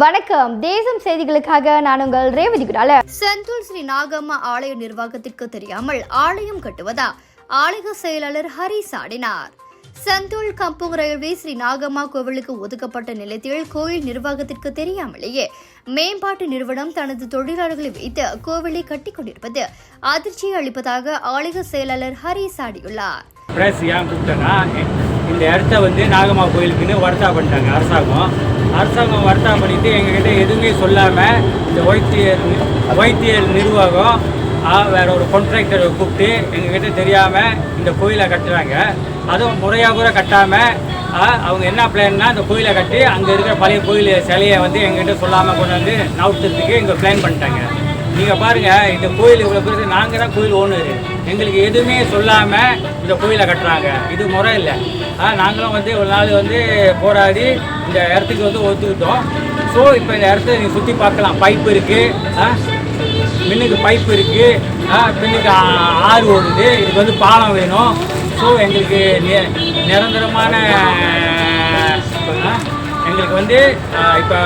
வணக்கம். தேசம் செய்திகளுக்காக நான் உங்கள் ரேவதி குடால. செந்தூர் ஸ்ரீ நாகம்மா ஆலய நிர்வாகத்திற்கு தெரியாமல் ஆலயம் கட்டுவதா? ஆலய செயலாளர் Hari சாடினார் Sentul Kampung railway Sri Nagamma கோவிலுக்கு ஒதுக்கப்பட்ட நிலத்தில் கோயில் நிர்வாகத்திற்கு தெரியாமலேயே மேம்பாட்டு நிறுவனம் தனது தொழிலாளர்களை வைத்து கோவிலை கட்டிக் கொண்டிருப்பது அதிர்ச்சியை அளிப்பதாக ஆலய செயலாளர் ஹரி சாடியுள்ளார் இந்த இடத்த வந்து நாகம்மா கோயிலுக்குன்னு வர்த்தா பண்ணிட்டாங்க அரசாங்கம். அரசாங்கம் வர்த்தா பண்ணிட்டு எங்ககிட்ட எதுவுமே சொல்லாமல் இந்த வைத்தியர் வைத்தியர் நிர்வாகம் வேற ஒரு கான்ட்ராக்டரை கூப்பிட்டு எங்ககிட்ட தெரியாமல் இந்த கோயிலை கட்டுறாங்க. அதுவும் முறையாக கூட கட்டாமல் அவங்க என்ன பிளான்னா இந்த கோயிலை கட்டி அங்கே இருக்கிற பழைய கோயில் சிலையை வந்து எங்ககிட்ட சொல்லாமல் கொண்டு வந்து நவுத்துறதுக்கு இங்கே பிளான் பண்ணிட்டாங்க. நீங்கள் பாருங்கள் இந்த கோயில் இவ்வளோ பெருசு நாங்கள் தான் கோயில் ஓனர். எங்களுக்கு எதுவுமே சொல்லாமல் இந்த கோயிலை கட்டுறாங்க. இது முறை இல்லை. ஆ நாங்களும் வந்து ஒரு நாள் வந்து போராடி இந்த இடத்துக்கு வந்து ஒத்துக்கிட்டோம். ஸோ இப்போ இந்த இடத்த நீங்கள் சுற்றி பார்க்கலாம். பைப் இருக்குது ஆ மின்னுக்கு பைப் இருக்குது ஆ ஆறு ஓடுது. இதுக்கு வந்து பாலம் வேணும். ஸோ எங்களுக்கு நி- நிரந்தரமான எங்களுக்கு வந்து இப்போ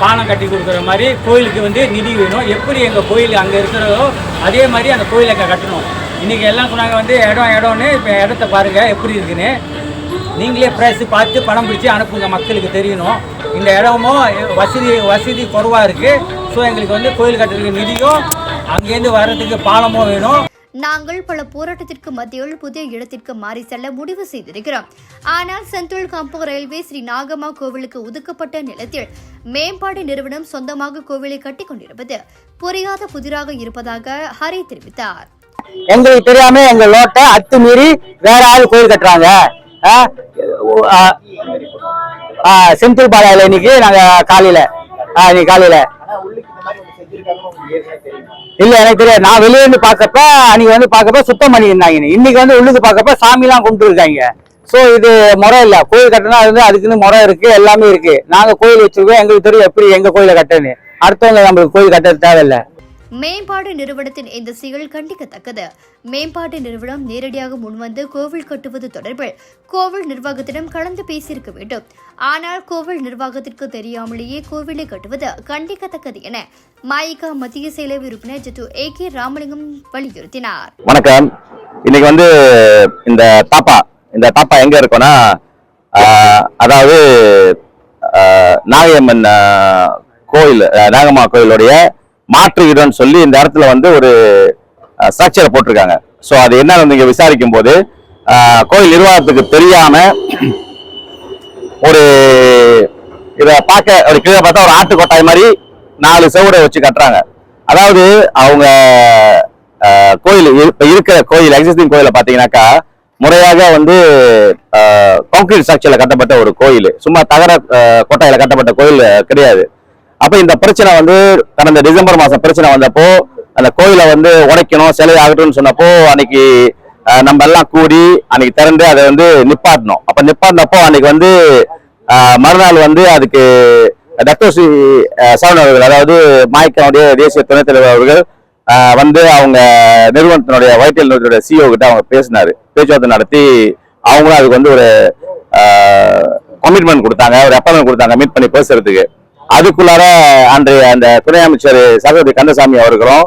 பாலம் கட்டி கொடுக்குற மாதிரி கோயிலுக்கு வந்து நிதி வேணும். எப்படி எங்கள் கோயில் அங்கே இருக்கிறதோ அதே மாதிரி அந்த கோயிலை அங்கே கட்டணும். இன்றைக்கி எல்லாம் சொன்னாங்க வந்து இடம் இடம்னு இப்போ இடத்த பாருங்கள் எப்படி இருக்குன்னு. நீங்களே ப்ரைஸ் பார்த்து பணம் பிடிச்சி அனுப்புங்க மக்களுக்கு தெரியணும். இந்த இடமும் வசதி வசதி குறைவாக இருக்குது ஸோ எங்களுக்கு வந்து கோயில் கட்டுறதுக்கு நிதியும் அங்கேருந்து வர்றதுக்கு பாலமும் வேணும். நாங்கள் பல போராட்டத்திற்கு மத்தியில் புதிய இடத்திற்கு மாறி செல்ல முடிவு செய்திருக்கிறோம். ஆனால் சென்ட்ரல் கம்போ ரயில்வே ஸ்ரீ நாகம்மா கோவிலுக்கு ஒதுக்கப்பட்ட நிலத்தில் மேம்பாடு நிறுவனம் சொந்தமாக கோவிலை கட்டிக் கொண்டிருப்பது புரியாத புதிராக இருப்பதாக ஹரி தெரிவித்தார். எங்களுக்கு தெரியாம எங்க லோட்டை அத்துமீறி வேற ஆள் கோயில் கட்டுறாங்க. ஆ, ஆ, செந்தில் பாளையில இன்னைக்கு நாங்க காலையில இன்னைக்கு காலையில. இல்ல எனக்கு தெரியாது. நான் வெளியே இருந்து பாக்கப்ப அன்னைக்கு வந்து பாக்கப்ப சுத்தம் பண்ணியிருந்தாங்க. இன்னைக்கு வந்து உள்ளுக்கு பாக்கப்ப சாமி எல்லாம் கும்பிட்டு இருக்காங்க சோ இது முறை இல்ல. கோயில் கட்டினா அது வந்து அதுக்குன்னு முறை இருக்கு எல்லாமே இருக்கு. நாங்க கோயில் வச்சிருக்கோம். எங்களுக்கு தெரியும் எப்படி எங்க கோயில கட்டணும் அடுத்தவங்க நம்மளுக்கு கோயில் கட்ட தேவையில்லை. மேம்பாடு நிறுவனத்தின் இந்த செயல் கண்டிக்கத்தக்கது. மேம்பாட்டு நிறுவனம் நேரடியாக முன்வந்து கோவில் கட்டுவது தொடர்பில் கோவில் நிர்வாகத்திடம் கலந்து பேசியிருக்க வேண்டும். ஆனால் கோவில் நிர்வாகத்திற்கு தெரியாமலேயே கோவிலை கட்டுவது கண்டிக்கத்தக்கது என மாயிகா மத்திய செயலை உறுப்பினர் ஜத்து ஏ கே ராமலிங்கம் வலியுறுத்தினார். வணக்கம். இன்னைக்கு வந்து இந்த தாப்பா இந்த தாப்பா எங்க இருக்கோம்னா அதாவது நாகம்மன் நாகையம்மன் கோயில் நாகம்மா கோயிலுடைய மாற்று இடம்னு சொல்லி இந்த இடத்துல வந்து ஒரு ஸ்ட்ரக்சரை போட்டிருக்காங்க. ஸோ அது என்னன்னு நீங்க விசாரிக்கும் போது கோயில் நிர்வாகத்துக்கு தெரியாம ஒரு இதை பார்க்க ஒரு கீழே பார்த்தா ஒரு ஆட்டு கொட்டாய் மாதிரி நாலு செவுரை வச்சு கட்டுறாங்க. அதாவது அவங்க கோயில் இப்போ இருக்கிற கோயில் எக்ஸிஸ்டிங் கோயிலை பார்த்தீங்கன்னாக்கா முறையாக வந்து கான்கிரீட் ஸ்ட்ரக்சரில் கட்டப்பட்ட ஒரு கோயில். சும்மா தகர கொட்டாயில் கட்டப்பட்ட கோயில் கிடையாது. அப்ப இந்த பிரச்சனை வந்து கடந்த டிசம்பர் மாசம் பிரச்சனை வந்தப்போ அந்த கோயிலை வந்து உடைக்கணும் சிலை ஆகட்டும்னு சொன்னப்போ அன்னைக்கு நம்ம எல்லாம் கூடி அன்னைக்கு திறந்து அதை வந்து நிப்பாட்டணும். அப்ப நிப்பாட்டினப்போ அன்னைக்கு வந்து மறுநாள் வந்து அதுக்கு டக்டோசி சரவணன் அவர்கள் அதாவது மாய்க்கனுடைய தேசிய துணைத் தலைவர் அவர்கள் வந்து அவங்க நிறுவனத்தினுடைய வைட்டல் நிறுவனத்துடைய சிஓ கிட்ட அவங்க பேசினாரு. பேச்சுவார்த்தை நடத்தி அவங்களும் அதுக்கு வந்து ஒரு கமிட்மெண்ட் கொடுத்தாங்க ஒரு அப்பாயின்மெண்ட் கொடுத்தாங்க மீட் பண்ணி பேசுறதுக்கு. அதுக்குள்ளார அன்றைய அந்த துணை அமைச்சர் சகோதரி கந்தசாமி அவர்களும்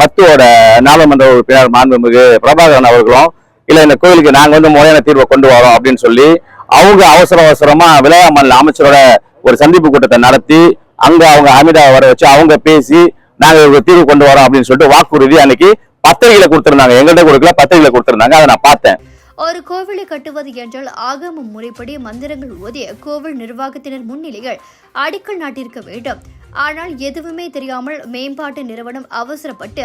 பத்துவோட நாடாளுமன்ற உறுப்பினர் மாண்புமிகு பிரபாகரன் அவர்களும் இல்ல இந்த கோயிலுக்கு நாங்க வந்து முறையான தீர்வை கொண்டு வரோம் அப்படின்னு சொல்லி அவங்க அவசர அவசரமா விளையா மாநில அமைச்சரோட ஒரு சந்திப்பு கூட்டத்தை நடத்தி அங்க அவங்க அமிதா வர வச்சு அவங்க பேசி நாங்க ஒரு தீர்வு கொண்டு வரோம் அப்படின்னு சொல்லிட்டு வாக்குறுதி அன்னைக்கு பத்திரிகையில கொடுத்திருந்தாங்க. எங்கள்கிட்ட கொடுக்கல பத்திரிகையில கொடுத்திருந்தாங்க. அதை நான் பார்த்தேன். ஒரு கோவிலை கட்டுவது என்றால் ஆகம முறைப்படி மந்திரங்கள் ஓதிய கோவில் நிர்வாகத்தினர் முன்னிலையில் அடிக்கல் நாட்டிருக்க வேண்டும். ஆனால் எதுவுமே தெரியாமல் மேம்பாட்டு நிறுவனம் அவசரப்பட்டு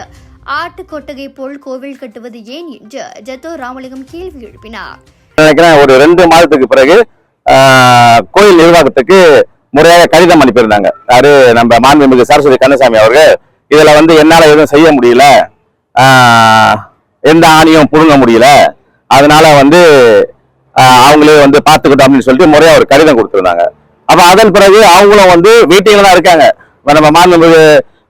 ஆட்டு கொட்டகை போல் கோவில் கட்டுவது ஏன் என்று ஜத்தோ ராமலிங்கம் கேள்வி எழுப்பினார். நினைக்கிறேன் ஒரு ரெண்டு மாதத்துக்கு பிறகு கோயில் நிர்வாகத்துக்கு முறையாக கடிதம் அனுப்பியிருந்தாங்க. யாரு? நம்ம மாண்புமிகு சரஸ்வதி கந்தசாமி அவர்கள். இதில் வந்து என்னால் எதுவும் செய்ய முடியல. எந்த ஆணியும் புடுங்க முடியல. அதனால வந்து அவங்களே வந்து பார்த்துக்கிட்டோம் அப்படின்னு சொல்லிட்டு முறையாக ஒரு கடிதம் கொடுத்துருந்தாங்க. அப்போ அதன் பிறகு அவங்களும் வந்து வீட்டில் தான் இருக்காங்க. இப்போ நம்ம மாநில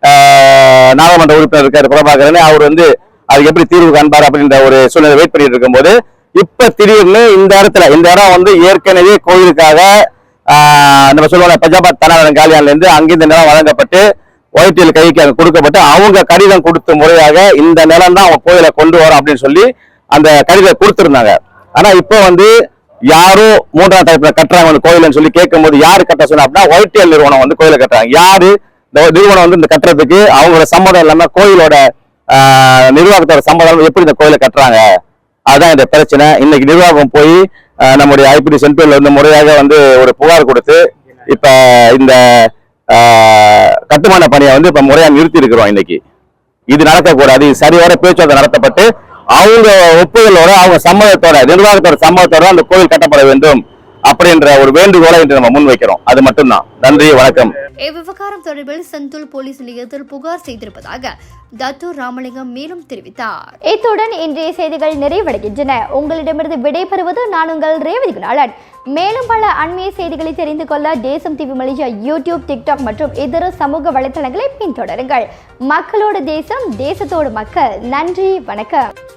ஆஹ், நாடாளுமன்ற உறுப்பினர் இருக்கார் பிரபாகரன் அவர் வந்து அதுக்கு எப்படி தீர்வு காண்பார் அப்படின்ற ஒரு சூழ்நிலை வெயிட் பண்ணிட்டு இருக்கும்போது இப்போ திடீர்னு இந்த இடத்துல இந்த இடம் வந்து ஏற்கனவே கோயிலுக்காக நம்ம சொல்லுவாங்க பஞ்சாபாத் தனாவரம் காலியான்லேருந்து அங்கே அங்கிருந்து நிலம் வழங்கப்பட்டு ஒயிட்டியல் கைக்கு கொடுக்கப்பட்டு அவங்க கடிதம் கொடுத்த முறையாக இந்த நிலம் தான் அவங்க கோயிலை கொண்டு வரோம் அப்படின்னு சொல்லி அந்த கடிதம் கொடுத்துருந்தாங்க. ஆனா இப்போ வந்து யாரோ மூன்றாம் தலைப்புல கட்டுறாங்க வந்து கோயில்னு சொல்லி கேட்கும்போது யாரு கட்ட சொன்னா அப்படின்னா ஒயிட்டியல் நிறுவனம் வந்து கோயிலை கட்டுறாங்க. யாரு? இந்த நிறுவனம் வந்து இந்த கட்டுறதுக்கு அவங்களோட சம்மதம் இல்லாம கோயிலோட நிர்வாகத்தோட சம்மதம் எப்படி இந்த கோயிலை கட்டுறாங்க? அதுதான் இந்த பிரச்சனை. இன்னைக்கு நிர்வாகம் போய் நம்முடைய ஐபிடி சென்ட்ரல் வந்து முறையாக வந்து ஒரு புகார் கொடுத்து இப்ப இந்த கட்டுமான பணியை வந்து இப்ப முறையாக நிறுத்தி இருக்கிறோம் இன்னைக்கு. இது நடக்கக்கூடாது. இது சரிவர பேச்சுவார்த்தை நடத்தப்பட்டு அவங்க ஒப்புதலோட அவங்க சம்மதத்தோட நிர்வாகத்தோட சம்மதத்தோட அந்த கோவில் கட்டப்பட வேண்டும் அப்படின்ற ஒரு வேண்டுகோளை இன்று நம்ம முன்வைக்கிறோம். அது மட்டும்தான். நன்றி வணக்கம். இவ்விவகாரம் தொடர்பில் செந்துல் போலீஸ் நிலையத்தில் புகார் செய்திருப்பதாக தத்தூர் ராமலிங்கம் மேலும் தெரிவித்தார். இத்துடன் இன்றைய செய்திகள் நிறைவடைகின்றன. உங்களிடமிருந்து விடைபெறுவது நான் உங்கள் ரேவதி குணாளன். மேலும் பல அண்மைய செய்திகளை தெரிந்து கொள்ள தேசம் டிவி மலேசியா யூடியூப் டிக்டாக் மற்றும் இதர சமூக வலைத்தளங்களை பின்தொடருங்கள். மக்களோடு தேசம் தேசத்தோடு மக்கள். நன்றி வணக்கம்.